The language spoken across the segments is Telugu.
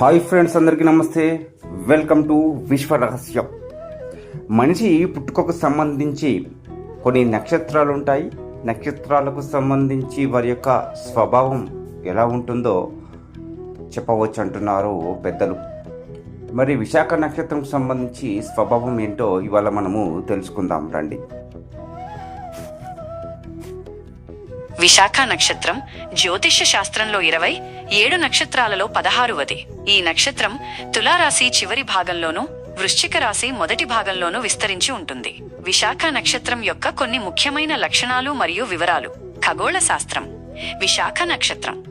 హాయ్ ఫ్రెండ్స్ అందరికీ నమస్తే. వెల్కమ్ టు విశ్వ రహస్యం. మనిషి పుట్టుకకు సంబంధించి కొన్ని నక్షత్రాలు ఉంటాయి. నక్షత్రాలకు సంబంధించి వారి యొక్క స్వభావం ఎలా ఉంటుందో చెప్పవచ్చు అంటున్నారు పెద్దలు. మరి విశాఖ నక్షత్రంకు సంబంధించి స్వభావం ఏంటో ఇవాళ మనము తెలుసుకుందాం రండి. విశాఖ నక్షత్రం జ్యోతిష శాస్త్రంలో ఇరవై ఏడు నక్షత్రాలలో పదహారువది. ఈ నక్షత్రం తులారాశి చివరి భాగంలోనూ వృశ్చిక రాశి మొదటి భాగంలోనూ విస్తరించి ఉంటుంది. విశాఖ నక్షత్రం యొక్క కొన్ని ముఖ్యమైన లక్షణాలు మరియు వివరాలు. ఖగోళ శాస్త్రం. విశాఖ నక్షత్రం.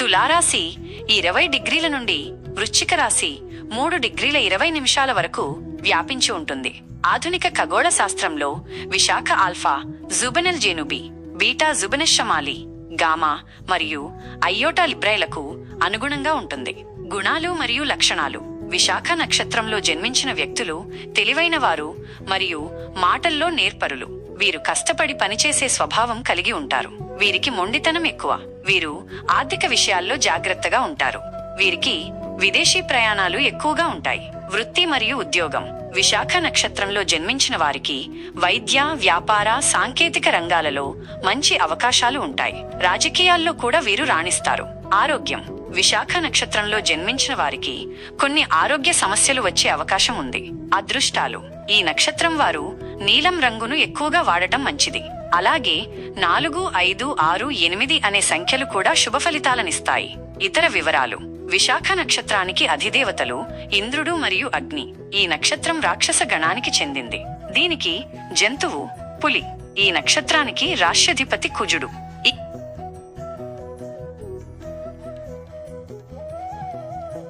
తులారాశి ఇరవై డిగ్రీల నుండి వృశ్చిక రాశి మూడు డిగ్రీల ఇరవై నిమిషాల వరకు వ్యాపించి ఉంటుంది. ఆధునిక ఖగోళ శాస్త్రంలో Vishakha alpha Zubenelgenubi beta Zubeneschamali gamma మరియు అయ్యోటా లిబ్రైలకు అనుగుణంగా ఉంటుంది. గుణాలు మరియు లక్షణాలు. విశాఖ నక్షత్రంలో జన్మించిన వ్యక్తులు తెలివైన వారు మరియు మాటల్లో నేర్పరులు. వీరు కష్టపడి పనిచేసే స్వభావం కలిగి ఉంటారు. వీరికి మొండితనం ఎక్కువ. వీరు ఆర్థిక విషయాల్లో జాగ్రత్తగా ఉంటారు. వీరికి విదేశీ ప్రయాణాలు ఎక్కువగా ఉంటాయి. వృత్తి మరియు ఉద్యోగం. విశాఖ నక్షత్రంలో జన్మించిన వారికి వైద్య వ్యాపార సాంకేతిక రంగాలలో మంచి అవకాశాలు ఉంటాయి. రాజకీయాల్లో కూడా వీరు రాణిస్తారు. ఆరోగ్యం. విశాఖ నక్షత్రంలో జన్మించిన వారికి కొన్ని ఆరోగ్య సమస్యలు వచ్చే అవకాశం ఉంది. అదృష్టాలు. ఈ నక్షత్రం వారు నీలం రంగును ఎక్కువగా వాడటం మంచిది. అలాగే నాలుగు ఐదు ఆరు ఎనిమిది అనే సంఖ్యలు కూడా శుభ ఫలితాలనిస్తాయి. ఇతర వివరాలు. విశాఖ నక్షత్రానికి అధిదేవతలు ఇంద్రుడు మరియు అగ్ని. ఈ నక్షత్రం రాక్షస గణానికి చెందింది. దీనికి జంతువు పులి. ఈ నక్షత్రానికి రాష్ట్రధిపతి కుజుడు.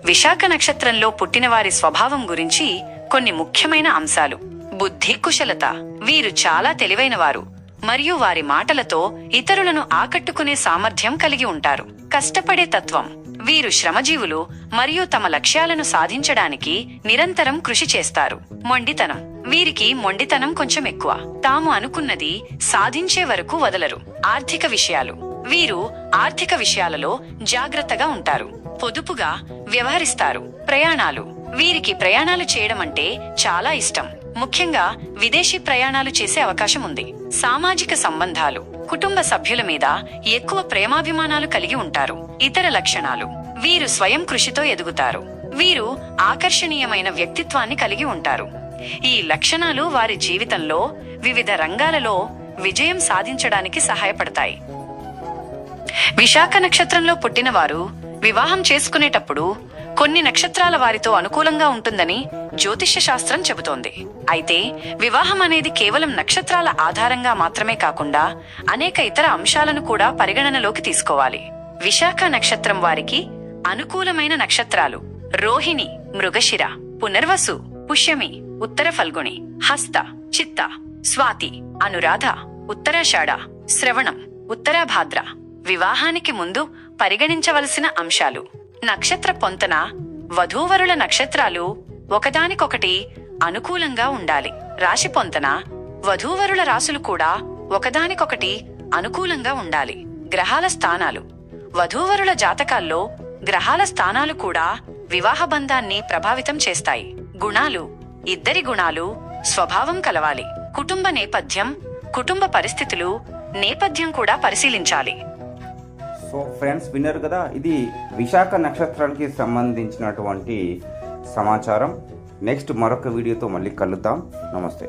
విశాఖ నక్షత్రంలో పుట్టిన వారి స్వభావం గురించి కొన్ని ముఖ్యమైన అంశాలు. బుద్ధి కుశలత. వీరు చాలా తెలివైనవారు మరియు వారి మాటలతో ఇతరులను ఆకట్టుకునే సామర్థ్యం కలిగి ఉంటారు. కష్టపడే తత్వం. వీరు శ్రమజీవులు మరియు తమ లక్ష్యాలను సాధించడానికి నిరంతరం కృషి చేస్తారు. మొండితనం. వీరికి మొండితనం కొంచెం ఎక్కువ. తాము అనుకున్నది సాధించే వరకు వదలరు. ఆర్థిక విషయాలు. వీరు ఆర్థిక విషయాలలో జాగ్రత్తగా ఉంటారు. పొదుపుగా వ్యవహరిస్తారు. ప్రయాణాలు. వీరికి ప్రయాణాలు చేయడం అంటే చాలా ఇష్టం. ముఖ్యంగా విదేశీ ప్రయాణాలు చేసే అవకాశం ఉంది. సామాజిక సంబంధాలు కుటుంబ సభ్యుల మీద ఎక్కువ ప్రేమాభిమానాలు కలిగి ఉంటారు. ఇతర లక్షణాలు వీరు స్వయం కృషితో ఎదుగుతారు. వీరు ఆకర్షణీయమైన వ్యక్తిత్వాన్ని కలిగి ఉంటారు. ఈ లక్షణాలు వారి జీవితంలో వివిధ రంగాలలో విజయం సాధించడానికి సహాయపడతాయి. విశాఖ నక్షత్రంలో పుట్టిన వారు వివాహం చేసుకునేటప్పుడు కొన్ని నక్షత్రాల వారితో అనుకూలంగా ఉంటుందని జ్యోతిష్య శాస్త్రం చెబుతోంది. అయితే వివాహం అనేది కేవలం నక్షత్రాల ఆధారంగా మాత్రమే కాకుండా అనేక ఇతర అంశాలను కూడా పరిగణనలోకి తీసుకోవాలి. విశాఖ నక్షత్రం వారికి అనుకూలమైన నక్షత్రాలు రోహిణి మృగశిర పునర్వసు పుష్యమి ఉత్తర ఫల్గుణి హస్త చిత్త స్వాతి అనురాధ ఉత్తరాషాఢ శ్రవణం ఉత్తరాభాద్ర వివాహానికి ముందు పరిగణించవలసిన అంశాలు. నక్షత్ర పొంతన వధూవరుల నక్షత్రాలు ఒకదానికొకటి అనుకూలంగా ఉండాలి. రాశి పొంతన వధూవరుల రాసులు కూడా ఒకదానికొకటి అనుకూలంగా ఉండాలి. గ్రహాల స్థానాలు. వధూవరుల జాతకాల్లో గ్రహాల స్థానాలు కూడా వివాహ బంధాన్ని ప్రభావితం చేస్తాయి. గుణాలు. ఇద్దరి గుణాలు స్వభావం కలవాలి. కుటుంబ నేపథ్యం కుటుంబ పరిస్థితులు నేపథ్యం కూడా పరిశీలించాలి. సో ఫ్రెండ్స్ విన్నారు కదా ఇది విశాఖ నక్షత్రానికి సంబంధించినటువంటి సమాచారం. నెక్స్ట్ మరొక వీడియోతో మళ్ళీ కలుద్దాం. నమస్తే.